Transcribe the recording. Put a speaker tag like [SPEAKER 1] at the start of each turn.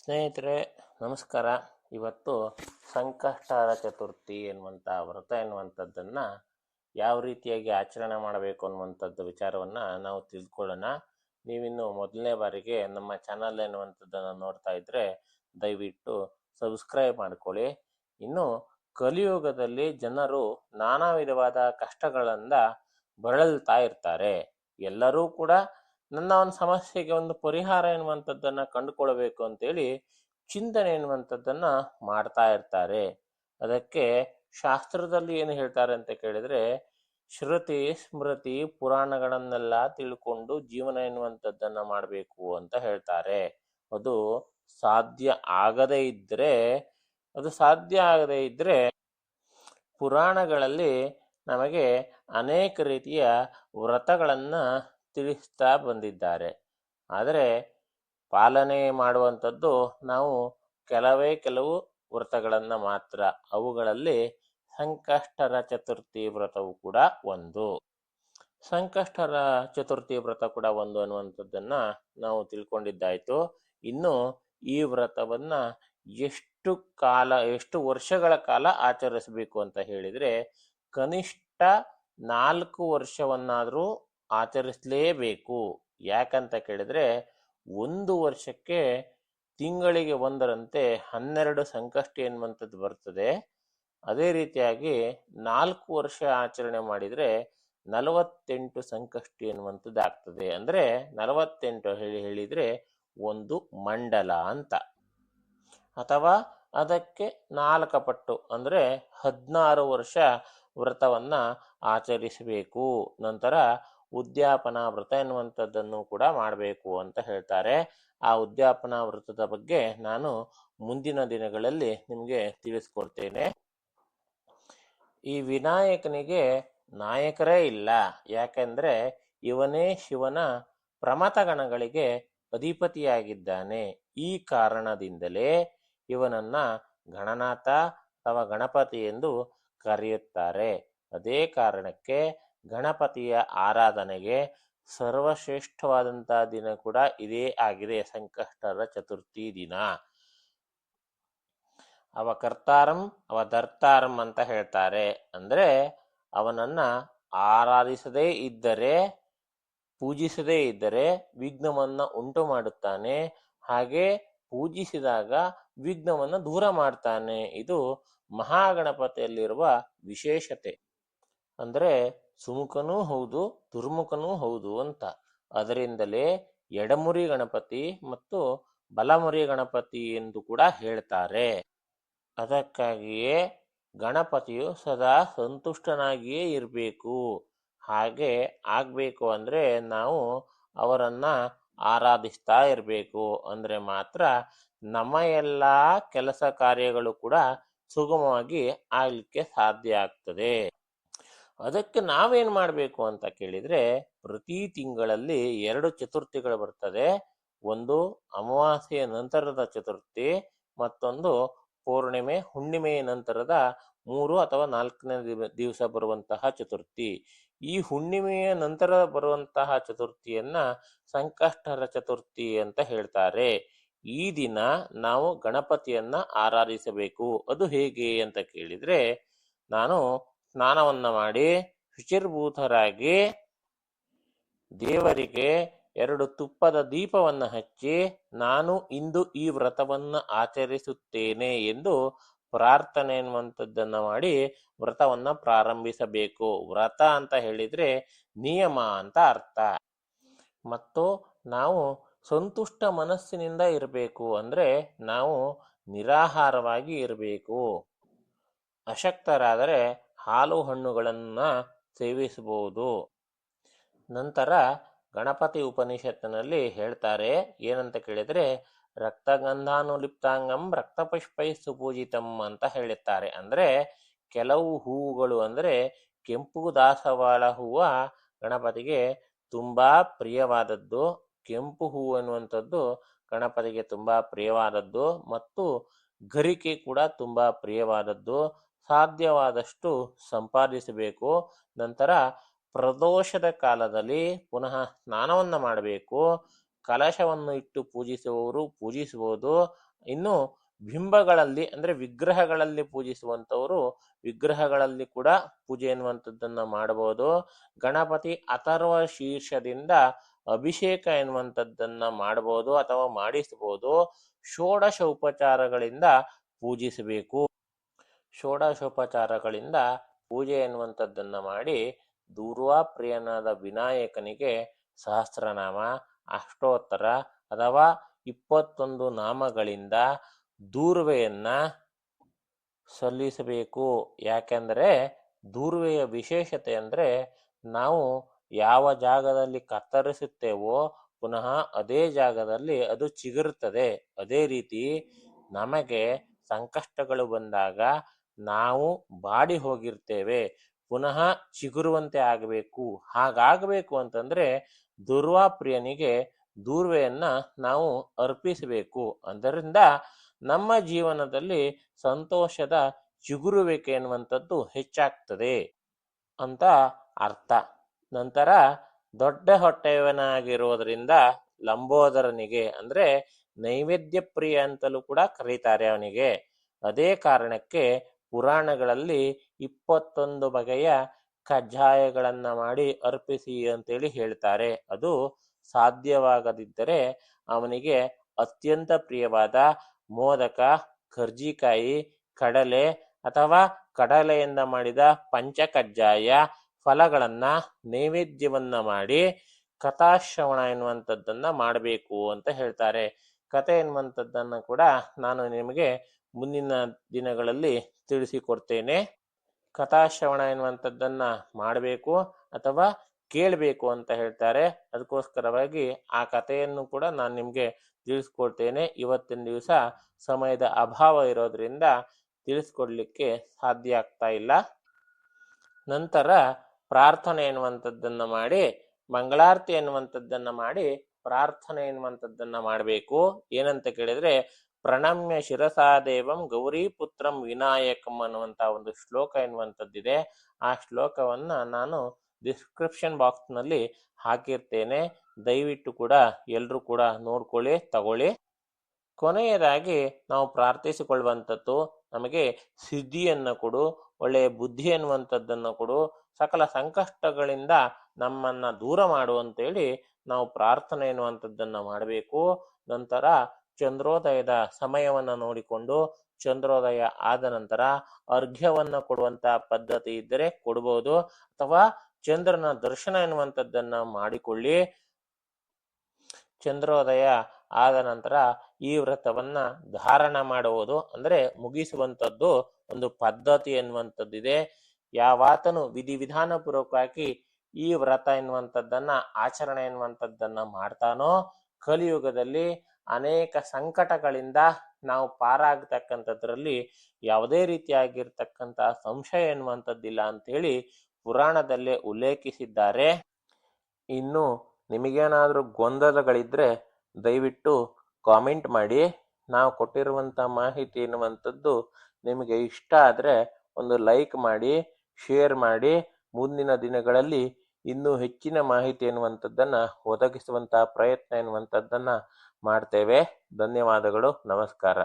[SPEAKER 1] ಸ್ನೇಹಿತರೆ, ನಮಸ್ಕಾರ. ಇವತ್ತು ಸಂಕಷ್ಟಾರ ಚತುರ್ಥಿ ಎನ್ನುವಂಥ ವ್ರತ ಎನ್ನುವಂಥದ್ದನ್ನು ಯಾವ ರೀತಿಯಾಗಿ ಆಚರಣೆ ಮಾಡಬೇಕು ಅನ್ನುವಂಥದ್ದು ವಿಚಾರವನ್ನು ನಾವು ತಿಳ್ಕೊಳ್ಳೋಣ. ನೀವಿನ್ನು ಮೊದಲನೇ ಬಾರಿಗೆ ನಮ್ಮ ಚಾನಲ್ ಎನ್ನುವಂಥದ್ದನ್ನು ನೋಡ್ತಾ ಇದ್ದರೆ ದಯವಿಟ್ಟು ಸಬ್ಸ್ಕ್ರೈಬ್ ಮಾಡಿಕೊಳ್ಳಿ. ಇನ್ನು ಕಲಿಯುಗದಲ್ಲಿ ಜನರು ನಾನಾ ವಿಧವಾದ ಕಷ್ಟಗಳಿಂದ ಬಳಲ್ತಾ ಇರ್ತಾರೆ. ಎಲ್ಲರೂ ಕೂಡ ನನ್ನ ಒಂದು ಸಮಸ್ಯೆಗೆ ಒಂದು ಪರಿಹಾರ ಎನ್ನುವಂಥದ್ದನ್ನು ಕಂಡುಕೊಳ್ಬೇಕು ಅಂತೇಳಿ ಚಿಂತನೆ ಎನ್ನುವಂಥದ್ದನ್ನು ಮಾಡ್ತಾ ಇರ್ತಾರೆ. ಅದಕ್ಕೆ ಶಾಸ್ತ್ರದಲ್ಲಿ ಏನು ಹೇಳ್ತಾರೆ ಅಂತ ಕೇಳಿದರೆ, ಶ್ರುತಿ ಸ್ಮೃತಿ ಪುರಾಣಗಳನ್ನೆಲ್ಲ ತಿಳ್ಕೊಂಡು ಜೀವನ ಎನ್ನುವಂಥದ್ದನ್ನು ಮಾಡಬೇಕು ಅಂತ ಹೇಳ್ತಾರೆ. ಅದು ಸಾಧ್ಯ ಆಗದೇ ಇದ್ರೆ, ಅದು ಸಾಧ್ಯ ಆಗದೇ ಇದ್ರೆ ಪುರಾಣಗಳಲ್ಲಿ ನಮಗೆ ಅನೇಕ ರೀತಿಯ ವ್ರತಗಳನ್ನ ತಿಳಿಸ್ತಾ ಬಂದಿದ್ದಾರೆ. ಆದರೆ ಪಾಲನೆ ಮಾಡುವಂಥದ್ದು ನಾವು ಕೆಲವೇ ಕೆಲವು ವ್ರತಗಳನ್ನು ಮಾತ್ರ. ಅವುಗಳಲ್ಲಿ ಸಂಕಷ್ಟರ ಚತುರ್ಥಿ ವ್ರತವು ಕೂಡ ಒಂದು. ಸಂಕಷ್ಟರ ಚತುರ್ಥಿ ವ್ರತ ಕೂಡ ಒಂದು ಅನ್ನುವಂಥದ್ದನ್ನು ನಾವು ತಿಳ್ಕೊಂಡಿದ್ದಾಯಿತು. ಇನ್ನು ಈ ವ್ರತವನ್ನ ಎಷ್ಟು ಕಾಲ, ಎಷ್ಟು ವರ್ಷಗಳ ಕಾಲ ಆಚರಿಸಬೇಕು ಅಂತ ಹೇಳಿದ್ರೆ ಕನಿಷ್ಠ ನಾಲ್ಕು ವರ್ಷವನ್ನಾದರೂ ಆಚರಿಸಲೇಬೇಕು. ಯಾಕಂತ ಕೇಳಿದ್ರೆ, ಒಂದು ವರ್ಷಕ್ಕೆ ತಿಂಗಳಿಗೆ ಒಂದರಂತೆ ಹನ್ನೆರಡು ಸಂಕಷ್ಟಿ ಎನ್ನುವಂಥದ್ದು ಬರ್ತದೆ. ಅದೇ ರೀತಿಯಾಗಿ ನಾಲ್ಕು ವರ್ಷ ಆಚರಣೆ ಮಾಡಿದರೆ ನಲವತ್ತೆಂಟು ಸಂಕಷ್ಟಿ ಎನ್ನುವಂಥದ್ದು ಆಗ್ತದೆ. ಅಂದರೆ ನಲವತ್ತೆಂಟು ಹೇಳಿ ಹೇಳಿದರೆ ಒಂದು ಮಂಡಲ ಅಂತ. ಅಥವಾ ಅದಕ್ಕೆ ನಾಲ್ಕ ಪಟ್ಟು ಅಂದರೆ ಹದಿನಾರು ವರ್ಷ ವ್ರತವನ್ನ ಆಚರಿಸಬೇಕು. ನಂತರ ಉದ್ಯಾಪನಾ ವ್ರತ ಎನ್ನುವಂಥದ್ದನ್ನು ಕೂಡ ಮಾಡಬೇಕು ಅಂತ ಹೇಳ್ತಾರೆ. ಆ ಉದ್ಯಾಪನಾ ವ್ರತದ ಬಗ್ಗೆ ನಾನು ಮುಂದಿನ ದಿನಗಳಲ್ಲಿ ನಿಮಗೆ ತಿಳಿಸ್ಕೊಡ್ತೇನೆ. ಈ ವಿನಾಯಕನಿಗೆ ನಾಯಕರೇ ಇಲ್ಲ. ಯಾಕೆಂದ್ರೆ ಇವನೇ ಶಿವನ ಪ್ರಮತಗಣಗಳಿಗೆ ಅಧಿಪತಿಯಾಗಿದ್ದಾನೆ. ಈ ಕಾರಣದಿಂದಲೇ ಇವನನ್ನ ಗಣನಾಥ ಅಥವಾ ಗಣಪತಿ ಎಂದು ಕರೆಯುತ್ತಾರೆ. ಅದೇ ಕಾರಣಕ್ಕೆ ಗಣಪತಿಯ ಆರಾಧನೆಗೆ ಸರ್ವಶ್ರೇಷ್ಠವಾದಂತಹ ದಿನ ಕೂಡ ಇದೇ ಆಗಿದೆ ಸಂಕಷ್ಟರ ಚತುರ್ಥಿ ದಿನ. ಅವ ಕರ್ತಾರಂ, ಅವ ದರ್ತಾರಂ ಅಂತ ಹೇಳ್ತಾರೆ. ಅಂದ್ರೆ ಅವನನ್ನ ಆರಾಧಿಸದೇ ಇದ್ದರೆ, ಪೂಜಿಸದೇ ಇದ್ದರೆ ವಿಘ್ನವನ್ನ ಉಂಟು ಮಾಡುತ್ತಾನೆ. ಹಾಗೆ ಪೂಜಿಸಿದಾಗ ವಿಘ್ನವನ್ನ ದೂರ ಮಾಡ್ತಾನೆ. ಇದು ಮಹಾಗಣಪತಿಯಲ್ಲಿರುವ ವಿಶೇಷತೆ. ಅಂದ್ರೆ ಸುಮುಖನೂ ಹೌದು, ದುರ್ಮುಖನೂ ಹೌದು ಅಂತ. ಅದರಿಂದಲೇ ಎಡಮುರಿ ಗಣಪತಿ ಮತ್ತು ಬಲಮುರಿ ಗಣಪತಿ ಎಂದು ಕೂಡ ಹೇಳ್ತಾರೆ. ಅದಕ್ಕಾಗಿಯೇ ಗಣಪತಿಯು ಸದಾ ಸಂತುಷ್ಟನಾಗಿಯೇ ಇರಬೇಕು. ಹಾಗೆ ಆಗಬೇಕು ಅಂದ್ರೆ ನಾವು ಅವರನ್ನ ಆರಾಧಿಸ್ತಾ ಇರಬೇಕು. ಅಂದ್ರೆ ಮಾತ್ರ ನಮ್ಮ ಎಲ್ಲ ಕೆಲಸ ಕಾರ್ಯಗಳು ಕೂಡ ಸುಗಮವಾಗಿ ಆಗ್ಲಿಕ್ಕೆ ಸಾಧ್ಯ ಆಗ್ತದೆ. ಅದಕ್ಕೆ ನಾವೇನು ಮಾಡಬೇಕು ಅಂತ ಕೇಳಿದ್ರೆ, ಪ್ರತಿ ತಿಂಗಳಲ್ಲಿ ಎರಡು ಚತುರ್ಥಿಗಳು ಬರ್ತದೆ. ಒಂದು ಅಮಾವಾಸ್ಯೆಯ ನಂತರದ ಚತುರ್ಥಿ, ಮತ್ತೊಂದು ಪೂರ್ಣಿಮೆ, ಹುಣ್ಣಿಮೆಯ ನಂತರದ ಮೂರು ಅಥವಾ ನಾಲ್ಕನೇ ದಿವಸ ಬರುವಂತಹ ಚತುರ್ಥಿ. ಈ ಹುಣ್ಣಿಮೆಯ ನಂತರ ಬರುವಂತಹ ಚತುರ್ಥಿಯನ್ನ ಸಂಕಷ್ಟರ ಚತುರ್ಥಿ ಅಂತ ಹೇಳ್ತಾರೆ. ಈ ದಿನ ನಾವು ಗಣಪತಿಯನ್ನ ಆರಾಧಿಸಬೇಕು. ಅದು ಹೇಗೆ ಅಂತ ಕೇಳಿದ್ರೆ, ನಾನು ಸ್ನಾನವನ್ನ ಮಾಡಿ ಶುಚಿರ್ಭೂತರಾಗಿ ದೇವರಿಗೆ ಎರಡು ತುಪ್ಪದ ದೀಪವನ್ನು ಹಚ್ಚಿ, ನಾನು ಇಂದು ಈ ವ್ರತವನ್ನ ಆಚರಿಸುತ್ತೇನೆ ಎಂದು ಪ್ರಾರ್ಥನೆ ಎನ್ನುವಂಥದ್ದನ್ನ ಮಾಡಿ ವ್ರತವನ್ನ ಪ್ರಾರಂಭಿಸಬೇಕು. ವ್ರತ ಅಂತ ಹೇಳಿದ್ರೆ ನಿಯಮ ಅಂತ ಅರ್ಥ. ಮತ್ತು ನಾವು ಸಂತುಷ್ಟ ಮನಸ್ಸಿನಿಂದ ಇರಬೇಕು ಅಂದ್ರೆ ನಾವು ನಿರಾಹಾರವಾಗಿ ಇರಬೇಕು. ಅಶಕ್ತರಾದರೆ ಹಾಲು ಹಣ್ಣುಗಳನ್ನು ಸೇವಿಸಬಹುದು. ನಂತರ ಗಣಪತಿ ಉಪನಿಷತ್ತಿನಲ್ಲಿ ಹೇಳ್ತಾರೆ, ಏನಂತ ಕೇಳಿದರೆ, ರಕ್ತಗಂಧಾನುಲಿಪ್ತಾಂಗಂ ರಕ್ತಪುಷ್ಪೈ ಸುಪೂಜಿತಂ ಅಂತ ಹೇಳುತ್ತಾರೆ ಅಂದ್ರೆ ಕೆಲವು ಹೂವುಗಳು ಅಂದ್ರೆ ಕೆಂಪು ದಾಸವಾಳ ಹೂವ ಗಣಪತಿಗೆ ತುಂಬಾ ಪ್ರಿಯವಾದದ್ದು. ಕೆಂಪು ಹೂವು ಅನ್ನುವಂಥದ್ದು ಗಣಪತಿಗೆ ತುಂಬಾ ಪ್ರಿಯವಾದದ್ದು. ಮತ್ತು ಗರಿಕೆ ಕೂಡ ತುಂಬಾ ಪ್ರಿಯವಾದದ್ದು. ಸಾಧ್ಯವಾದಷ್ಟು ಸಂಪಾದಿಸಬೇಕು. ನಂತರ ಪ್ರದೋಷದ ಕಾಲದಲ್ಲಿ ಪುನಃ ಸ್ನಾನವನ್ನು ಮಾಡಬೇಕು. ಕಲಶವನ್ನು ಇಟ್ಟು ಪೂಜಿಸುವವರು ಪೂಜಿಸುವುದು. ಇನ್ನು ಬಿಂಬಗಳಲ್ಲಿ ಅಂದ್ರೆ ವಿಗ್ರಹಗಳಲ್ಲಿ ಪೂಜಿಸುವಂತವರು ವಿಗ್ರಹಗಳಲ್ಲಿ ಕೂಡ ಪೂಜೆ ಎನ್ನುವಂಥದ್ದನ್ನ ಮಾಡಬಹುದು. ಗಣಪತಿ ಅಥರ್ವ ಶೀರ್ಷದಿಂದ ಅಭಿಷೇಕ ಎನ್ನುವಂಥದ್ದನ್ನ ಮಾಡಬಹುದು ಅಥವಾ ಮಾಡಿಸಬಹುದು. ಷೋಡಶ ಉಪಚಾರಗಳಿಂದ ಪೂಜಿಸಬೇಕು. ಷೋಡಶೋಪಚಾರಗಳಿಂದ ಪೂಜೆ ಎನ್ನುವಂಥದ್ದನ್ನು ಮಾಡಿ ದೂರ್ವಾಪ್ರಿಯನಾದ ವಿನಾಯಕನಿಗೆ ಸಹಸ್ರನಾಮ, ಅಷ್ಟೋತ್ತರ ಅಥವಾ ಇಪ್ಪತ್ತೊಂದು ನಾಮಗಳಿಂದ ದೂರ್ವೆಯನ್ನು ಸಲ್ಲಿಸಬೇಕು. ಯಾಕೆಂದರೆ ದೂರ್ವೆಯ ವಿಶೇಷತೆ ಅಂದರೆ ನಾವು ಯಾವ ಜಾಗದಲ್ಲಿ ಕತ್ತರಿಸುತ್ತೇವೋ ಪುನಃ ಅದೇ ಜಾಗದಲ್ಲಿ ಅದು ಚಿಗುರುತ್ತದೆ ಅದೇ ರೀತಿ ನಮಗೆ ಸಂಕಷ್ಟಗಳು ಬಂದಾಗ ನಾವು ಬಾಡಿ ಹೋಗಿರ್ತೇವೆ, ಪುನಃ ಚಿಗುರುವಂತೆ ಆಗಬೇಕು. ಹಾಗಾಗಬೇಕು ಅಂತಂದ್ರೆ ದುರ್ವಾಪ್ರಿಯನಿಗೆ ದೂರ್ವೆಯನ್ನ ನಾವು ಅರ್ಪಿಸಬೇಕು. ಅದರಿಂದ ನಮ್ಮ ಜೀವನದಲ್ಲಿ ಸಂತೋಷದ ಚಿಗುರುವಿಕೆ ಎನ್ನುವಂಥದ್ದು ಹೆಚ್ಚಾಗ್ತದೆ ಅಂತ ಅರ್ಥ. ನಂತರ ದೊಡ್ಡ ಹೊಟ್ಟೆಯವನಾಗಿರೋದ್ರಿಂದ ಲಂಬೋದರನಿಗೆ ಅಂದ್ರೆ ನೈವೇದ್ಯ ಪ್ರಿಯ ಅಂತಲೂ ಕೂಡ ಕರೀತಾರೆ ಅವನಿಗೆ. ಅದೇ ಕಾರಣಕ್ಕೆ ಪುರಾಣಗಳಲ್ಲಿ ಇಪ್ಪತ್ತೊಂದು ಬಗೆಯ ಕಜ್ಜಾಯಗಳನ್ನ ಮಾಡಿ ಅರ್ಪಿಸಿ ಅಂತೇಳಿ ಹೇಳ್ತಾರೆ. ಅದು ಸಾಧ್ಯವಾಗದಿದ್ದರೆ ಅವನಿಗೆ ಅತ್ಯಂತ ಪ್ರಿಯವಾದ ಮೋದಕ ಕರ್ಜಿಕಾಯಿ ಕಡಲೆ ಅಥವಾ ಕಡಲೆಯಿಂದ ಮಾಡಿದ ಪಂಚ ಕಜ್ಜಾಯ ಫಲಗಳನ್ನ ನೈವೇದ್ಯವನ್ನ ಮಾಡಿ ಕಥಾಶ್ರವಣ ಎನ್ನುವಂಥದ್ದನ್ನ ಮಾಡಬೇಕು ಅಂತ ಹೇಳ್ತಾರೆ. ಕತೆ ಎನ್ನುವಂಥದ್ದನ್ನ ಕೂಡ ನಾನು ನಿಮಗೆ ಮುಂದಿನ ದಿನಗಳಲ್ಲಿ ತಿಳಿಸಿಕೊಡ್ತೇನೆ. ಕಥಾಶ್ರವಣ ಎನ್ನುವಂಥದ್ದನ್ನ ಮಾಡಬೇಕು ಅಥವಾ ಕೇಳಬೇಕು ಅಂತ ಹೇಳ್ತಾರೆ. ಅದಕ್ಕೋಸ್ಕರವಾಗಿ ಆ ಕಥೆಯನ್ನು ಕೂಡ ನಾನು ನಿಮಗೆ ತಿಳಿಸ್ಕೊಡ್ತೇನೆ. ಇವತ್ತಿನ ದಿವಸ ಸಮಯದ ಅಭಾವ ಇರೋದ್ರಿಂದ ತಿಳಿಸ್ಕೊಡ್ಲಿಕ್ಕೆ ಸಾಧ್ಯ ಆಗ್ತಾ ಇಲ್ಲ. ನಂತರ ಪ್ರಾರ್ಥನೆ ಎನ್ನುವಂಥದ್ದನ್ನ ಮಾಡಿ, ಮಂಗಳಾರತಿ ಎನ್ನುವಂಥದ್ದನ್ನ ಮಾಡಿ ಪ್ರಾರ್ಥನೆ ಎನ್ನುವಂಥದ್ದನ್ನ ಮಾಡಬೇಕು. ಏನಂತ ಕೇಳಿದ್ರೆ ಪ್ರಣಮ್ಯ ಶಿರಸಾದೇವಂ ಗೌರಿ ಪುತ್ರಂ ವಿನಾಯಕಂ ಅನ್ನುವಂತ ಒಂದು ಶ್ಲೋಕ ಎನ್ನುವಂಥದ್ದಿದೆ. ಆ ಶ್ಲೋಕವನ್ನ ನಾನು ಡಿಸ್ಕ್ರಿಪ್ಷನ್ ಬಾಕ್ಸ್ನಲ್ಲಿ ಹಾಕಿರ್ತೇನೆ. ದಯವಿಟ್ಟು ಕೂಡ ಎಲ್ಲರೂ ಕೂಡ ನೋಡ್ಕೊಳ್ಳಿ, ತಗೊಳ್ಳಿ. ಕೊನೆಯದಾಗಿ ನಾವು ಪ್ರಾರ್ಥಿಸಿಕೊಳ್ಳುವಂಥದ್ದು ನಮಗೆ ಸಿದ್ಧಿಯನ್ನು ಕೊಡು, ಒಳ್ಳೆಯ ಬುದ್ಧಿ ಅನ್ನುವಂಥದ್ದನ್ನು ಕೊಡು. ಸಕಲ ಸಂಕಷ್ಟಗಳಿಂದ ನಮ್ಮನ್ನ ದೂರ ಮಾಡುವಂತೇಳಿ ನಾವು ಪ್ರಾರ್ಥನೆ ಎನ್ನುವಂಥದ್ದನ್ನು ಮಾಡಬೇಕು. ನಂತರ ಚಂದ್ರೋದಯದ ಸಮಯವನ್ನ ನೋಡಿಕೊಂಡು ಚಂದ್ರೋದಯ ಆದ ನಂತರ ಅರ್ಘ್ಯವನ್ನ ಕೊಡುವಂತ ಪದ್ಧತಿ ಇದ್ದರೆ ಕೊಡಬಹುದು ಅಥವಾ ಚಂದ್ರನ ದರ್ಶನ ಎನ್ನುವಂಥದ್ದನ್ನ ಮಾಡಿಕೊಳ್ಳಿ. ಚಂದ್ರೋದಯ ಆದ ನಂತರ ಈ ವ್ರತವನ್ನ ಧಾರಣ ಮಾಡುವುದು ಅಂದ್ರೆ ಮುಗಿಸುವಂಥದ್ದು ಒಂದು ಪದ್ಧತಿ ಎನ್ನುವಂಥದ್ದಿದೆ. ಯಾವಾತನು ವಿಧಿವಿಧಾನ ಪೂರ್ವಕವಾಗಿ ಈ ವ್ರತ ಎನ್ನುವಂಥದ್ದನ್ನ ಆಚರಣೆ ಎನ್ನುವಂಥದ್ದನ್ನ ಮಾಡ್ತಾನೋ, ಕಲಿಯುಗದಲ್ಲಿ ಅನೇಕ ಸಂಕಟಗಳಿಂದ ನಾವು ಪಾರಾಗತಕ್ಕಂಥದ್ರಲ್ಲಿ ಯಾವುದೇ ರೀತಿಯಾಗಿರ್ತಕ್ಕಂತಹ ಸಂಶಯ ಎನ್ನುವಂಥದ್ದಿಲ್ಲ ಅಂತೇಳಿ ಪುರಾಣದಲ್ಲೇ ಉಲ್ಲೇಖಿಸಿದ್ದಾರೆ. ಇನ್ನು ನಿಮಗೇನಾದರೂ ಗೊಂದಲಗಳಿದ್ರೆ ದಯವಿಟ್ಟು ಕಾಮೆಂಟ್ ಮಾಡಿ. ನಾವು ಕೊಟ್ಟಿರುವಂಥ ಮಾಹಿತಿ ಎನ್ನುವಂಥದ್ದು ನಿಮಗೆ ಇಷ್ಟ ಆದರೆ ಒಂದು ಲೈಕ್ ಮಾಡಿ, ಶೇರ್ ಮಾಡಿ. ಮುಂದಿನ ದಿನಗಳಲ್ಲಿ ಇನ್ನೂ ಹೆಚ್ಚಿನ ಮಾಹಿತಿ ಎನ್ನುವಂಥದ್ದನ್ನು ಒದಗಿಸುವಂತಹ ಪ್ರಯತ್ನ ಎನ್ನುವಂಥದ್ದನ್ನು ಮಾಡ್ತೇವೆ. ಧನ್ಯವಾದಗಳು. ನಮಸ್ಕಾರ.